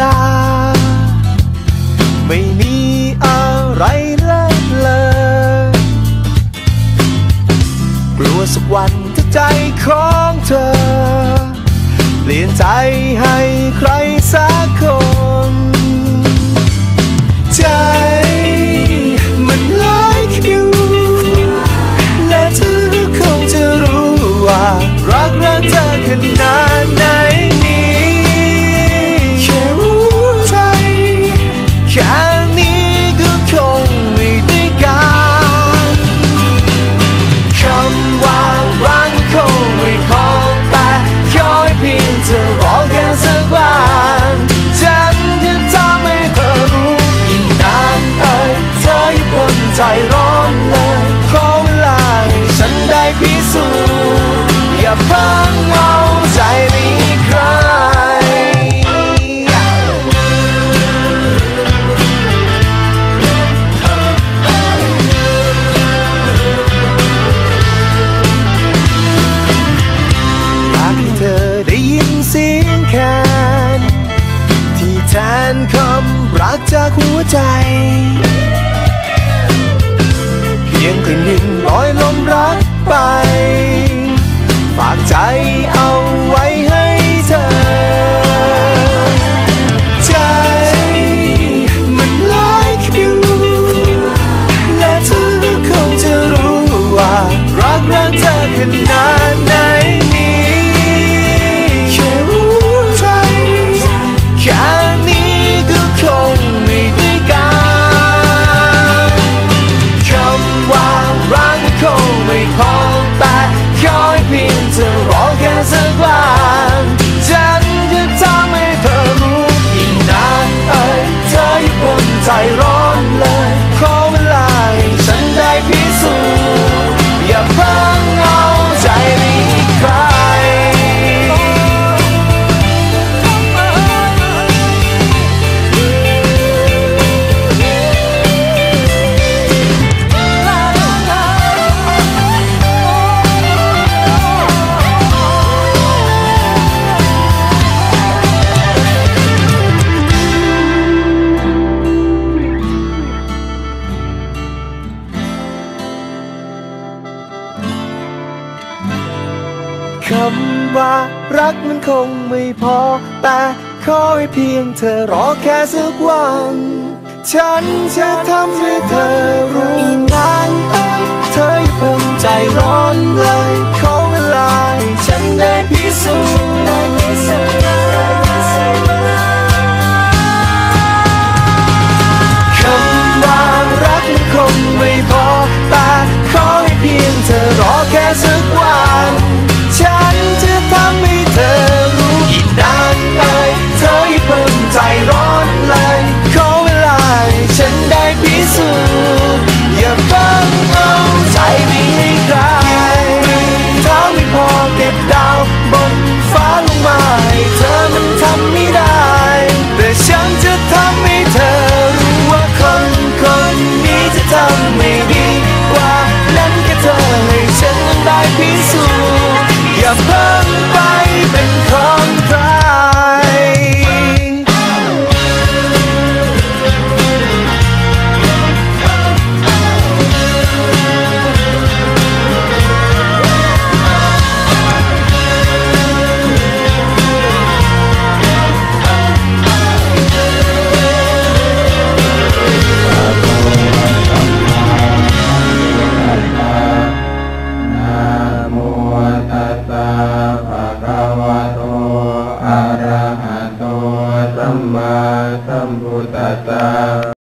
ดา ไม่มีอะไรเลิศเลยกลัวสักวันถ้าใจของเธอ เปลี่ยนใจให้ใครสักคน สูอย่าเพิ่งเอาใจไปใใคร หากเธอได้ยินเสียงแคนที่แทนคำรักจากหัวใจ เพียงกลิ่นหนึ่งลอยลมรัก ไป ฝากใจ คำว่ารักมันคงไม่พอ แต่ขอให้เพียงเธอรอแค่สักวัน ฉันจะทำให้เธอ มมาสัมพุทธัสสะ